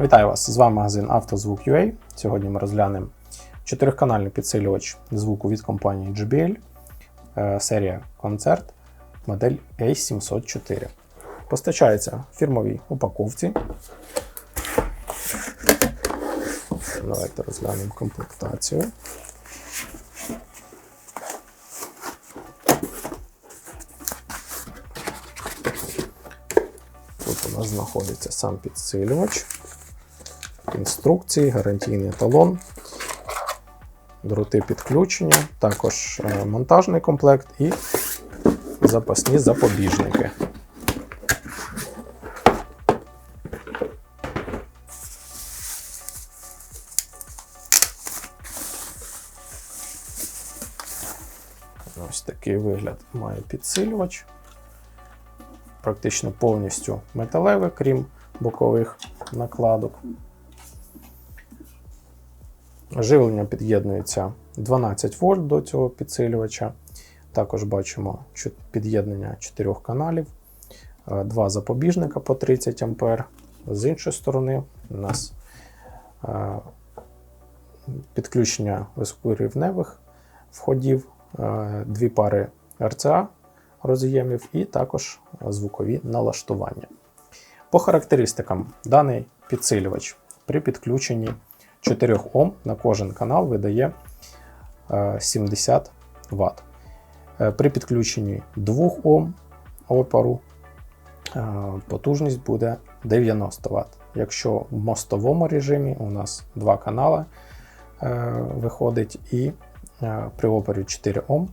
Вітаю вас! З вами магазин «Автозвук.UA». Сьогодні ми розглянемо чотириканальний підсилювач звуку від компанії JBL, е, серія Концерт, модель A704. Постачається в фірмовій упаковці. Давайте розглянемо комплектацію. Тут у нас знаходиться сам підсилювач, інструкції, гарантійний талон, дроти підключення, також е, монтажний комплект і запасні запобіжники. Ось такий вигляд має підсилювач практично повністю металеве, крім бокових накладок. Живлення під'єднується 12 вольт до цього підсилювача. Також бачимо під'єднання 4 каналів, е, два запобіжника по 30 А. З іншої сторони, у нас е, підключення високорівневих входів, е, дві пари RCA роз'ємів і також звукові налаштування. По характеристикам, даний підсилювач при підключенні 4 Ом на кожен канал видає 70 Вт. При підключенні 2 Ом опору е, потужність буде 90 Вт. Якщо в мостовому режимі у нас два канали е, виходить, і е, при опорі 4 Ом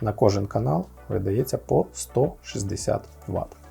на кожен канал видається по 160 Вт.